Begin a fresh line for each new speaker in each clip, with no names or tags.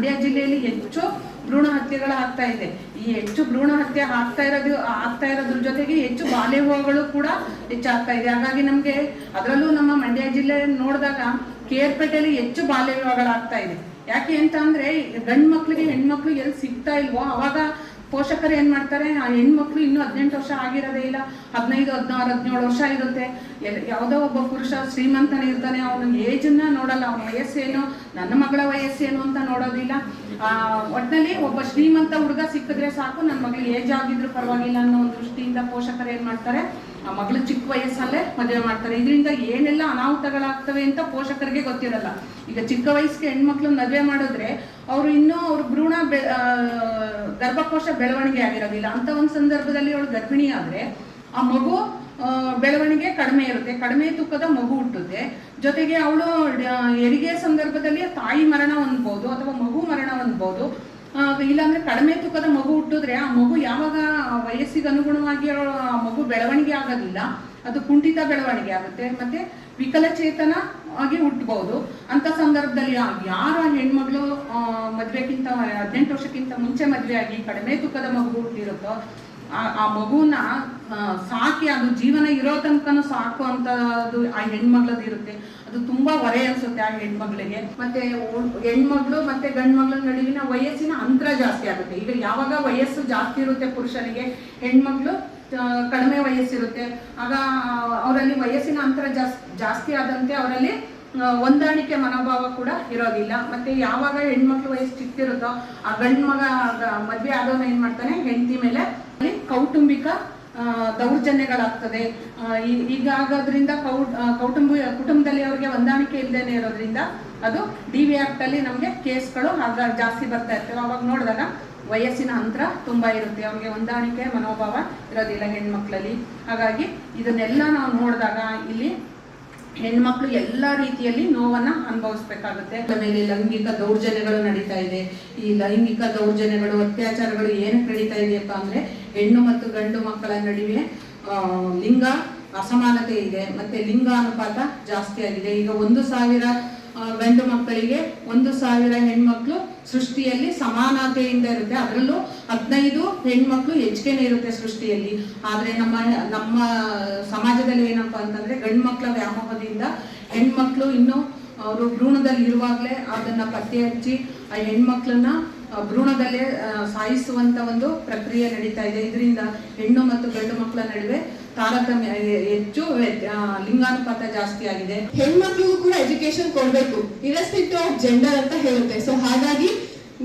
ಮಂಡ್ಯ ಜಿಲ್ಲೆಯಲ್ಲಿ ಹೆಚ್ಚು ಭ್ರೂಣ ಹತ್ಯೆಗಳು ಆಗ್ತಾ ಇದೆ. ಈ ಹೆಚ್ಚು ಭ್ರೂಣ ಹತ್ಯೆ ಆಗ್ತಾ ಇರೋದು, ಆಗ್ತಾ ಇರೋದ್ರ ಜೊತೆಗೆ ಹೆಚ್ಚು ಬಾಲ್ಯ ವಿವಾಹಗಳು ಕೂಡ ಹೆಚ್ಚಾಗ್ತಾ ಇದೆ. ಹಾಗಾಗಿ ನಮಗೆ ಅದರಲ್ಲೂ ನಮ್ಮ ಮಂಡ್ಯ ಜಿಲ್ಲೆ ನೋಡಿದಾಗ ಕೇರ್ಪೇಟೆಯಲ್ಲಿ ಹೆಚ್ಚು ಬಾಲ್ಯ ವಿವಾಹಗಳಾಗ್ತಾ ಇದೆ. ಯಾಕೆ ಅಂತ ಅಂದ್ರೆ ಗಂಡು ಮಕ್ಳಿಗೆ ಹೆಣ್ಮಕ್ಳಿಗೆ ಎಲ್ಲಿ ಸಿಗ್ತಾ ಇಲ್ವೋ, ಅವಾಗ ಪೋಷಕರು ಏನ್ ಮಾಡ್ತಾರೆ? ಆ ಹೆಣ್ಮಕ್ಳು ಇನ್ನೂ ಹದಿನೆಂಟು ವರ್ಷ ಆಗಿರೋದೇ ಇಲ್ಲ. ಹದಿನೈದು, ಹದಿನಾರು, ಹದಿನೇಳು ವರ್ಷ ಇರುತ್ತೆ. ಯಾವುದೋ ಒಬ್ಬ ಪುರುಷ ಶ್ರೀಮಂತನೇ ಇರ್ತಾನೆ, ಅವನ ಏಜನ್ನ ನೋಡಲ್ಲ. ಅವನ ವಯಸ್ಸೇನು, ನನ್ನ ಮಗಳ ವಯಸ್ಸೇನು ಅಂತ ನೋಡೋದಿಲ್ಲ. ಆ ಒಟ್ಟಿನಲ್ಲಿ ಒಬ್ಬ ಶ್ರೀಮಂತ ಹುಡುಗ ಸಿಕ್ಕಿದ್ರೆ ಸಾಕು. ನನ್ನ ಮಗಳಿಗೆ ಏಜ್ ಆಗಿದ್ರು ಪರವಾಗಿಲ್ಲ ಅನ್ನೋ ಒಂದು ದೃಷ್ಟಿಯಿಂದ ಪೋಷಕರು ಏನ್ ಮಾಡ್ತಾರೆ? ಆ ಮಗಳು ಚಿಕ್ಕ ವಯಸ್ಸಲ್ಲೇ ಮದುವೆ ಮಾಡ್ತಾರೆ. ಇದರಿಂದ ಏನೆಲ್ಲ ಅನಾಹುತಗಳಾಗ್ತವೆ ಅಂತ ಪೋಷಕರಿಗೆ ಗೊತ್ತಿರಲ್ಲ. ಈಗ ಚಿಕ್ಕ ವಯಸ್ಸಿಗೆ ಹೆಣ್ಮಕ್ಳು ಮದುವೆ ಮಾಡಿದ್ರೆ ಅವರು ಇನ್ನೂ ಅವ್ರ ಭ್ರೂಣ ಬೆ ಗರ್ಭಕೋಶ ಬೆಳವಣಿಗೆ ಆಗಿರೋದಿಲ್ಲ. ಅಂತ ಒಂದು ಸಂದರ್ಭದಲ್ಲಿ ಅವಳು ಗರ್ಭಿಣಿ ಆದ್ರೆ ಆ ಮಗು ಬೆಳವಣಿಗೆ ಕಡಿಮೆ ಇರುತ್ತೆ. ಕಡಿಮೆ ತೂಕದ ಮಗು ಹುಟ್ಟುತ್ತೆ. ಜೊತೆಗೆ ಅವಳು ಹೆರಿಗೆ ಸಂದರ್ಭದಲ್ಲಿ ತಾಯಿ ಮರಣ ಹೊಂದ್ಬೋದು ಅಥವಾ ಮಗು ಮರಣ ಹೊಂದ್ಬೋದು. ಇಲ್ಲಾಂದ್ರೆ ಕಡಿಮೆ ತೂಕದ ಮಗು ಹುಟ್ಟಿದ್ರೆ ಆ ಮಗು ಯಾವಾಗ ವಯಸ್ಸಿಗೆ ಅನುಗುಣವಾಗಿ ಆ ಮಗು ಬೆಳವಣಿಗೆ ಆಗೋದಿಲ್ಲ, ಅದು ಕುಂಠಿತ ಬೆಳವಣಿಗೆ ಆಗುತ್ತೆ. ಮತ್ತೆ ವಿಕಲಚೇತನ ಆಗಿ ಹುಟ್ಟಬಹುದು ಅಂತ ಸಂದರ್ಭದಲ್ಲಿ ಯಾರ ಹೆಣ್ಮಗಳು ಮದ್ವೆಗಿಂತ ಹದಿನೆಂಟು ವರ್ಷಕ್ಕಿಂತ ಮುಂಚೆ ಮದುವೆ ಆಗಿ ಕಡಿಮೆ ತೂಕದ ಮಗು ಹುಟ್ಟಿರುತ್ತೋ ಆ ಮಗುನ ಸಾಕಿ ಅದು ಜೀವನ ಇರೋ ತನಕನೂ ಸಾಕು ಅಂತದ್ದು ಆ ಹೆಣ್ಮಗ್ಳದ್ದು ಇರುತ್ತೆ. ಅದು ತುಂಬಾ ಹೊರೆ ಅನ್ಸುತ್ತೆ ಆ ಹೆಣ್ಮಗಳಿಗೆ. ಮತ್ತೆ ಹೆಣ್ಮಗಳು ಮತ್ತೆ ಗಂಡ್ ನಡುವಿನ ವಯಸ್ಸಿನ ಅಂತರ ಜಾಸ್ತಿ ಆಗುತ್ತೆ. ಈಗ ಯಾವಾಗ ವಯಸ್ಸು ಜಾಸ್ತಿ ಇರುತ್ತೆ ಪುರುಷನಿಗೆ ಹೆಣ್ಮಕ್ಳು ಆ, ಕಡಿಮೆ ವಯಸ್ಸಿರುತ್ತೆ. ಆಗ ಅವರಲ್ಲಿ ವಯಸ್ಸಿನ ಅಂತರ ಜಾಸ್ತಿ ಜಾಸ್ತಿ ಆದಂತೆ ಅವರಲ್ಲಿ ಹೊಂದಾಣಿಕೆ ಮನೋಭಾವ ಕೂಡ ಇರೋದಿಲ್ಲ. ಮತ್ತೆ ಯಾವಾಗ ಹೆಣ್ಮಕ್ಳು ವಯಸ್ಸು ಚಿಕ್ಕಿರುತ್ತೋ ಆ ಗಂಡ್ ಮಗ ಮದ್ವೆ ಆದವನ ಏನ್ ಮಾಡ್ತಾನೆ ಹೆಂಡತಿ ಮೇಲೆ ಕೌಟುಂಬಿಕ ದೌರ್ಜನ್ಯಗಳಾಗ್ತದೆ. ಈಗಾಗೋದ್ರಿಂದ ಕೌ ಕೌಟುಂಬ, ಕುಟುಂಬದಲ್ಲಿ ಅವ್ರಿಗೆ ಹೊಂದಾಣಿಕೆ ಇಲ್ಲದೇನೆ ಇರೋದ್ರಿಂದ ಅದು ಡಿ ವಿ ಆಕ್ಟ್ ಅಲ್ಲಿ ನಮಗೆ ಕೇಸ್ಗಳು ಆಗ ಜಾಸ್ತಿ ಬರ್ತಾ ಇರ್ತವೆ. ಅವಾಗ ನೋಡಿದಾಗ ವಯಸ್ಸಿನ ಅಂತರ ತುಂಬಾ ಇರುತ್ತೆ. ಅವ್ರಿಗೆ ಹೊಂದಾಣಿಕೆ, ಮನೋಭಾವ ಇರೋದಿಲ್ಲ ಹೆಣ್ಮಕ್ಳಲ್ಲಿ. ಹಾಗಾಗಿ ಇದನ್ನೆಲ್ಲ ನಾವು ನೋಡಿದಾಗ ಇಲ್ಲಿ ಹೆಣ್ಮಕ್ಳು ಎಲ್ಲ ರೀತಿಯಲ್ಲಿ ನೋವನ್ನ ಅನುಭವಿಸ್ಬೇಕಾಗುತ್ತೆ. ಆಮೇಲೆ ಲೈಂಗಿಕ ದೌರ್ಜನ್ಯಗಳು ನಡೀತಾ ಇದೆ. ಈ ಲೈಂಗಿಕ ದೌರ್ಜನ್ಯಗಳು, ಅತ್ಯಾಚಾರಗಳು ಏನಕ್ಕೆ ನಡೀತಾ ಇದೆಯಪ್ಪ ಅಂದ್ರೆ ಹೆಣ್ಣು ಮತ್ತು ಗಂಡು ಮಕ್ಕಳ ನಡುವೆ ಲಿಂಗ ಅಸಮಾನತೆ ಇದೆ. ಮತ್ತೆ ಲಿಂಗ ಅನುಪಾತ ಜಾಸ್ತಿ ಆಗಿದೆ. ಈಗ ಒಂದು ಸಾವಿರ ಗಂಡು ಮಕ್ಕಳಿಗೆ ಒಂದು ಸಾವಿರ ಹೆಣ್ಮಕ್ಳು ಸೃಷ್ಟಿಯಲ್ಲಿ ಸಮಾನತೆಯಿಂದ ಇರುತ್ತೆ. ಅದರಲ್ಲೂ ಹದಿನೈದು ಹೆಣ್ಮಕ್ಳು ಹೆಚ್ಚಿಗೆನೇ ಇರುತ್ತೆ ಸೃಷ್ಟಿಯಲ್ಲಿ. ಆದ್ರೆ ನಮ್ಮ ನಮ್ಮ ಸಮಾಜದಲ್ಲಿ ಏನಪ್ಪ ಅಂತಂದ್ರೆ ಗಂಡು ಮಕ್ಕಳ ವ್ಯಾಮೋಹದಿಂದ ಹೆಣ್ಮಕ್ಳು ಇನ್ನು ಅವರು ಭ್ರೂಣದಲ್ಲಿ ಇರುವಾಗಲೇ ಅದನ್ನ ಪತ್ತೆ ಹಚ್ಚಿ, ಆ ಹೆಣ್ಮಕ್ಳನ್ನ ಭ್ರೂಣದಲ್ಲೇ ಸಾಯಿಸುವಂತ ಒಂದು ಪ್ರಕ್ರಿಯೆ ನಡೀತಾ ಇದೆ. ಇದರಿಂದ ಹೆಣ್ಣು ಮತ್ತು ಗಂಡು ಮಕ್ಕಳ ನಡುವೆ ತಾರತಮ್ಯ ಹೆಚ್ಚು ಲಿಂಗಾನುಪಾತ ಜಾಸ್ತಿ ಆಗಿದೆ.
ಹೆಣ್ಮಕ್ಳಿಗೂ ಕೂಡ ಎಜುಕೇಶನ್ ಕೊಡಬೇಕು. ಇರೆಸ್ಪೆಕ್ಟಿವ್ ಆಫ್ ಜೆಂಡರ್ ಅಂತ ಹೇಳುತ್ತೆ. ಸೊ ಹಾಗಾಗಿ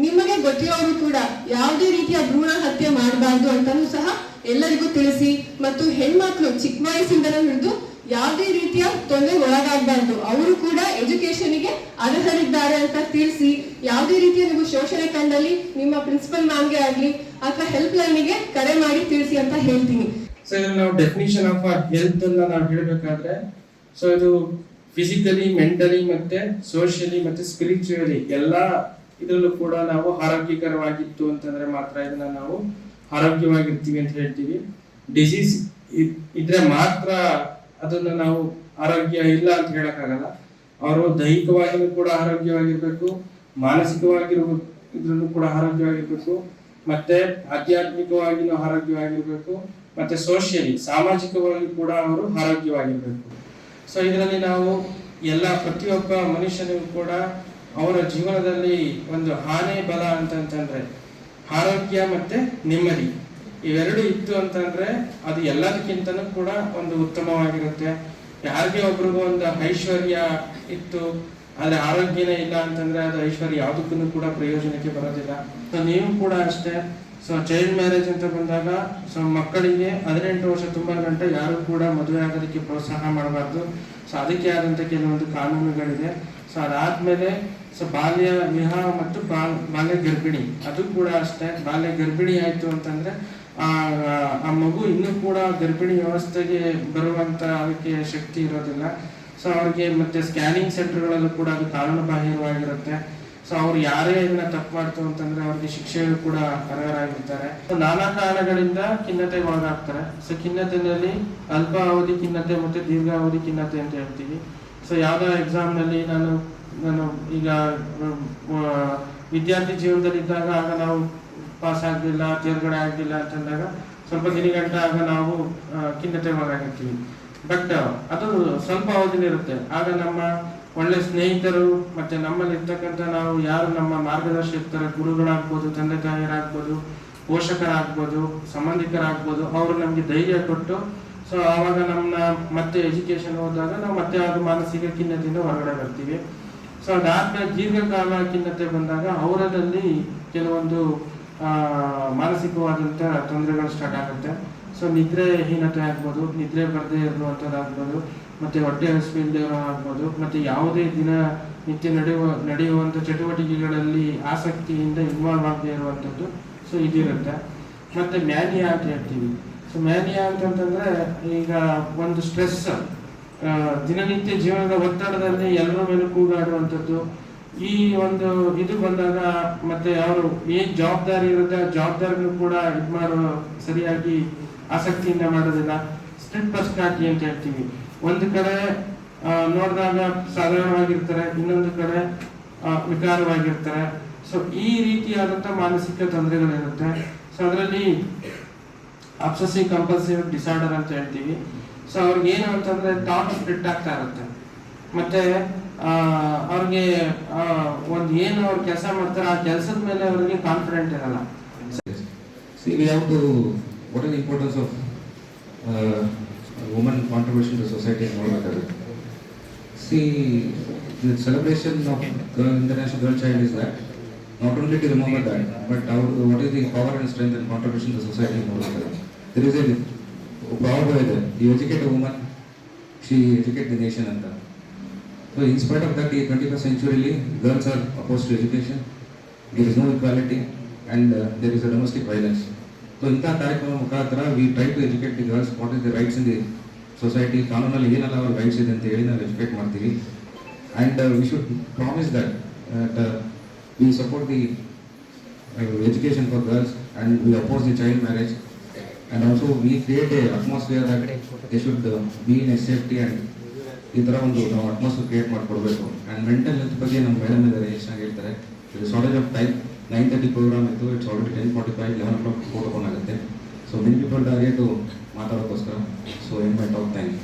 ನಿಮಗೆ ಗೊತ್ತಿರೋರು ಕೂಡ ಯಾವುದೇ ರೀತಿಯ ಭ್ರೂಣ ಹತ್ಯೆ ಮಾಡಬಾರ್ದು ಅಂತಲೂ ಸಹ ಎಲ್ಲರಿಗೂ ತಿಳಿಸಿ. ಮತ್ತು ಹೆಣ್ಮಕ್ಳು ಚಿಕ್ಕ ವಯಸ್ಸಿಂದಲೂ ಹಿಡಿದು ಯಾವುದೇ ರೀತಿಯ ತೊಂದರೆ ಒಳಗಾಗಬಾರ್ದು. ಅವರು ಕೂಡ ಎಜುಕೇಶನ್ಗೆ ಅರ್ಹರಿದ್ದಾರೆ ಅಂತ ತಿಳಿಸಿ, ಯಾವುದೇ ರೀತಿಯ ನೀವು ಶೋಷಣೆ ಕಂಡಲ್ಲಿ ನಿಮ್ಮ ಪ್ರಿನ್ಸಿಪಲ್ ಮ್ಯಾಮ್ಗೆ ಆಗಲಿ ಅಥವಾ ಹೆಲ್ಪ್ ಲೈನ್ಗೆ ಕರೆ ಮಾಡಿ ತಿಳಿಸಿ ಅಂತ ಹೇಳ್ತೀನಿ.
ಸೊ ಇದ್ರಲ್ಲಿ ನಾವು ಡೆಫಿನಿಷನ್ ಆಫ್ ಹೆಲ್ತ್ ಅನ್ನ ನಾವು ಹೇಳಬೇಕಾದ್ರೆ ಸೊ ಇದು ಫಿಸಿಕಲಿ ಮೆಂಟಲಿ ಮತ್ತೆ ಸೋಷಿಯಲಿ ಮತ್ತೆ ಸ್ಪಿರಿಚುವಲಿ ಎಲ್ಲ ಇದರಲ್ಲೂ ಕೂಡ ನಾವು ಆರೋಗ್ಯಕರವಾಗಿತ್ತು ಅಂತಂದ್ರೆ ಮಾತ್ರ ಇದನ್ನ ನಾವು ಆರೋಗ್ಯವಾಗಿರ್ತೀವಿ ಅಂತ ಹೇಳ್ತೀವಿ. ಡಿಸೀಸ್ ಇದ್ರೆ ಮಾತ್ರ ಅದನ್ನ ನಾವು ಆರೋಗ್ಯ ಇಲ್ಲ ಅಂತ ಹೇಳಕ್ಕಾಗಲ್ಲ. ಅವರು ದೈಹಿಕವಾಗಿಯೂ ಕೂಡ ಆರೋಗ್ಯವಾಗಿರ್ಬೇಕು ಮಾನಸಿಕವಾಗಿರುವ ಇದ್ರಲ್ಲೂ ಕೂಡ ಆರೋಗ್ಯವಾಗಿರ್ಬೇಕು, ಮತ್ತೆ ಆಧ್ಯಾತ್ಮಿಕವಾಗಿಯೂ ಆರೋಗ್ಯವಾಗಿರ್ಬೇಕು, ಮತ್ತೆ ಸೋಷಿಯಲಿ ಸಾಮಾಜಿಕವಾಗಿ ಕೂಡ ಅವರು ಆರೋಗ್ಯವಾಗಿರ್ಬೇಕು. ಸೊ ಇದರಲ್ಲಿ ನಾವು ಎಲ್ಲ ಪ್ರತಿಯೊಬ್ಬ ಮನುಷ್ಯನಿಗೂ ಕೂಡ ಅವರ ಜೀವನದಲ್ಲಿ ಒಂದು ಹಾನಿ ಬಲ ಅಂತಂತಂದ್ರೆ ಆರೋಗ್ಯ ಮತ್ತೆ ನೆಮ್ಮದಿ. ಇವೆರಡು ಇತ್ತು ಅಂತಂದ್ರೆ ಅದು ಎಲ್ಲದಕ್ಕಿಂತನೂ ಕೂಡ ಒಂದು ಉತ್ತಮವಾಗಿರುತ್ತೆ. ಯಾರಿಗೆ ಒಬ್ರಿಗೂ ಒಂದು ಐಶ್ವರ್ಯ ಇತ್ತು, ಆದ್ರೆ ಆರೋಗ್ಯನೇ ಇಲ್ಲ ಅಂತಂದ್ರೆ ಅದು ಐಶ್ವರ್ಯ ಯಾವುದಕ್ಕೂ ಕೂಡ ಪ್ರಯೋಜನಕ್ಕೆ ಬರೋದಿಲ್ಲ. ಸೊ ನೀವು ಕೂಡ ಅಷ್ಟೇ. ಸೊ ಚೈಲ್ಡ್ ಮ್ಯಾರೇಜ್ ಅಂತ ಬಂದಾಗ ಸೊ ಮಕ್ಕಳಿಗೆ ಹದಿನೆಂಟು ವರ್ಷ ತುಂಬ ಗಂಟೆ ಯಾರು ಕೂಡ ಮದುವೆ ಆಗೋದಕ್ಕೆ ಪ್ರೋತ್ಸಾಹ ಮಾಡಬಾರ್ದು. ಸೊ ಅದಕ್ಕೆ ಆದಂತ ಕೆಲವೊಂದು ಕಾನೂನುಗಳಿದೆ. ಸೊ ಅದಾದ್ಮೇಲೆ ಸೊ ಬಾಲ್ಯ ವಿವಾಹ ಮತ್ತು ಬಾಲ್, ಬಾಲ್ಯ ಗರ್ಭಿಣಿ. ಅದು ಕೂಡ ಅಷ್ಟೇ. ಬಾಲ್ಯ ಗರ್ಭಿಣಿ ಆಯ್ತು ಅಂತಂದ್ರೆ ಆ ಮಗು ಇನ್ನೂ ಕೂಡ ಗರ್ಭಿಣಿ ವ್ಯವಸ್ಥೆಗೆ ಬರುವಂತ ಅದಕ್ಕೆ ಶಕ್ತಿ ಇರೋದಿಲ್ಲ. ಸೊ ಅವ್ರಿಗೆ ಮತ್ತೆ ಸ್ಕ್ಯಾನಿಂಗ್ ಸೆಂಟರ್ಗಳಲ್ಲೂ ಕೂಡ ಅದು ಕಾನೂನು ಬಾಹಿರವಾಗಿರುತ್ತೆ ಸೊ ಅವ್ರು ಯಾರೇ ಇದನ್ನ ತಪ್ಪು ಮಾಡ್ತು ಅಂತಂದ್ರೆ ಅವ್ರಿಗೆ ಶಿಕ್ಷೆಗಳು ಕೂಡ ಅರ್ಹರಾಗಿರ್ತಾರೆ. ಸೊ ನಾನಾ ಕಾರಣಗಳಿಂದ ಖಿನ್ನತೆಗೆ ಒಳಗಾಗ್ತಾರೆ. ಸೊ ಖಿನ್ನತೆನಲ್ಲಿ ಅಲ್ಪಾವಧಿ ಖಿನ್ನತೆ ಮತ್ತೆ ದೀರ್ಘಾವಧಿ ಖಿನ್ನತೆ ಅಂತ ಹೇಳ್ತೀವಿ. ಸೊ ಯಾವ್ದೋ ಎಕ್ಸಾಮ್ನಲ್ಲಿ ನಾನು ನಾನು ಈಗ ವಿದ್ಯಾರ್ಥಿ ಜೀವನದಲ್ಲಿ ಇದ್ದಾಗ ಆಗ ನಾವು ಪಾಸ್ ಆಗಲಿಲ್ಲ ತೇರ್ಗಡೆ ಆಗಲಿಲ್ಲ ಅಂತಂದಾಗ ಸ್ವಲ್ಪ ದಿನಗಂಟ ಆಗ ನಾವು ಖಿನ್ನತೆ ಒಳಗಾಗಿರ್ತೀವಿ. ಬಟ್ ಅದು ಸ್ವಲ್ಪ ಅವಧಿಲಿರುತ್ತೆ ಆಗ ನಮ್ಮ ಒಳ್ಳೆ ಸ್ನೇಹಿತರು ಮತ್ತೆ ನಮ್ಮಲ್ಲಿ ಇರ್ತಕ್ಕಂಥ ನಾವು ಯಾರು ನಮ್ಮ ಮಾರ್ಗದರ್ಶಕರ ಗುರುಗಳಾಗ್ಬೋದು ತಂದೆ ತಾಯಿಯರಾಗ್ಬೋದು ಪೋಷಕರಾಗ್ಬೋದು, ಸಂಬಂಧಿಕರಾಗ್ಬೋದು, ಅವರು ನಮಗೆ ಧೈರ್ಯ ಕೊಟ್ಟು ಸೊ ಆವಾಗ ನಮ್ಮನ್ನ ಮತ್ತೆ ಎಜುಕೇಶನ್ ಹೋದಾಗ ನಾವು ಮತ್ತೆ ಅದು ಮಾನಸಿಕ ಖಿನ್ನತೆಯಿಂದ ಹೊರಗಡೆ ಬರ್ತೀವಿ. ಸೊ ಅದಾದ್ಮೇಲೆ ದೀರ್ಘಕಾಲ ಖಿನ್ನತೆ ಬಂದಾಗ ಅವರದಲ್ಲಿ ಕೆಲವೊಂದು ಮಾನಸಿಕವಾದಂಥ ತೊಂದರೆಗಳು ಸ್ಟಾರ್ಟ್ ಆಗುತ್ತೆ. ಸೊ ನಿದ್ರೆಹೀನತೆ ಆಗ್ಬೋದು, ನಿದ್ರೆ ಬರದೇ ಇರುವಂಥದ್ದಾಗ್ಬೋದು ಮತ್ತೆ ಹೊಟ್ಟೆ ಹಸಿವಿಲ್ಲದೆ ಆಗ್ಬೋದು, ಮತ್ತೆ ಯಾವುದೇ ದಿನ ನಿತ್ಯ ನಡೆಯುವ ನಡೆಯುವಂಥ ಚಟುವಟಿಕೆಗಳಲ್ಲಿ ಆಸಕ್ತಿಯಿಂದ ಇನ್ವಾಲ್ವ್ ಆಗದೆ ಇರುವಂಥದ್ದು ಸೊ ಇದಿರುತ್ತೆ. ಮತ್ತೆ ಮ್ಯಾನಿಯಾ ಅಂತ ಹೇಳ್ತೀವಿ. ಸೊ ಮ್ಯಾನಿಯಾ ಅಂತಂದ್ರೆ ಈಗ ಒಂದು ಸ್ಟ್ರೆಸ್ ದಿನನಿತ್ಯ ಜೀವನದ ಒತ್ತಡದಲ್ಲಿ ಎಲ್ಲರ ಮೇಲೂ ಕೂಗಾಡುವಂಥದ್ದು ಈ ಒಂದು ಇದು ಬಂದಾಗ ಮತ್ತೆ ಅವರು ಏನ್ ಜವಾಬ್ದಾರಿ ಇರುತ್ತೆ, ಆ ಜವಾಬ್ದಾರಿನೂ ಕೂಡ ಇದು ಮಾಡೋ ಸರಿಯಾಗಿ ಆಸಕ್ತಿಯಿಂದ ಮಾಡೋದಿಲ್ಲ. ಸ್ಟ್ರಿಕ್ಟ್ ಪರ್ಸನಾಲಿಟಿ ಅಂತ ಹೇಳ್ತೀವಿ. ಒಂದು ಕಡೆ ನೋಡಿದಾಗ ಸಾಧಾರಣವಾಗಿರ್ತಾರೆ, ಇನ್ನೊಂದು ಕಡೆ ವಿಕಾರವಾಗಿರ್ತಾರೆ. ಸೊ ಈ ರೀತಿಯಾದಂಥ ಮಾನಸಿಕ ತೊಂದರೆಗಳಿರುತ್ತೆ. ಸೊ ಅದರಲ್ಲಿ ಅಪ್ಸಸಿ ಕಂಪಲ್ಸಿವ್ ಡಿಸಾರ್ಡರ್ ಅಂತ ಹೇಳ್ತೀವಿ. ಸೊ ಅವ್ರಿಗೆ ಏನು ಅಂತಂದ್ರೆ ಥಾಟ್ ಸ್ಪ್ಲಿಟ್ ಆಗ್ತಾ ಇರುತ್ತೆ. ಮತ್ತೆ ಅವ್ರಿಗೆ ಒಂದು ಏನು ಅವ್ರು ಕೆಲಸ ಮಾಡ್ತಾರೆ ಆ ಕೆಲಸದ ಮೇಲೆ ಅವರಿಗೆ ಕಾನ್ಫಿಡೆಂಟ್ ಇರಲ್ಲ.
What are importance of woman contribution to society ನೋಡಬೇಕಾದ್ರೆ see the celebration of girl international girl child is that not only to remember that but ಅವ್ರ what is the power and strength and contribution to society ನೋಡಬೇಕಾದ್ರೆ there is a power by the you educate a woman she educate the nation ಅಂತ So in spite of that, ಈ 21st century, girls are opposed to education, there is no equality and uh, there is a domestic. So ಇಂಥ ಕಾರ್ಯಕ್ರಮ ಮುಖಾಂತರ we try to educate the girls what is the rights in the society ಕಾನೂನಲ್ಲಿ ಏನೆಲ್ಲ ಅವ್ರ rights ಇದೆ ಅಂತ ಹೇಳಿ ನಾವು ಎಜುಕೇಟ್ ಮಾಡ್ತೀವಿ. And we should promise that we support the education for girls and we oppose the child marriage and also we create a atmosphere that they should be in a safety and ಈ ಥರ ಒಂದು ನಾವು atmosphere create ಮಾಡಿಕೊಡ್ಬೇಕು. And mental health ಬಗ್ಗೆ ನಮ್ಮ madam ಇದ್ದಾರೆ ಚೆನ್ನಾಗಿ ಹೇಳ್ತಾರೆ. ಇದು shortage of time nine thirty programme ಇತ್ತು it's already ten forty five eleven o'clock photo ಆಗುತ್ತೆ so many people target ಮಾತಾಡೋಕ್ಕೋಸ್ಕರ. So end my talk thank you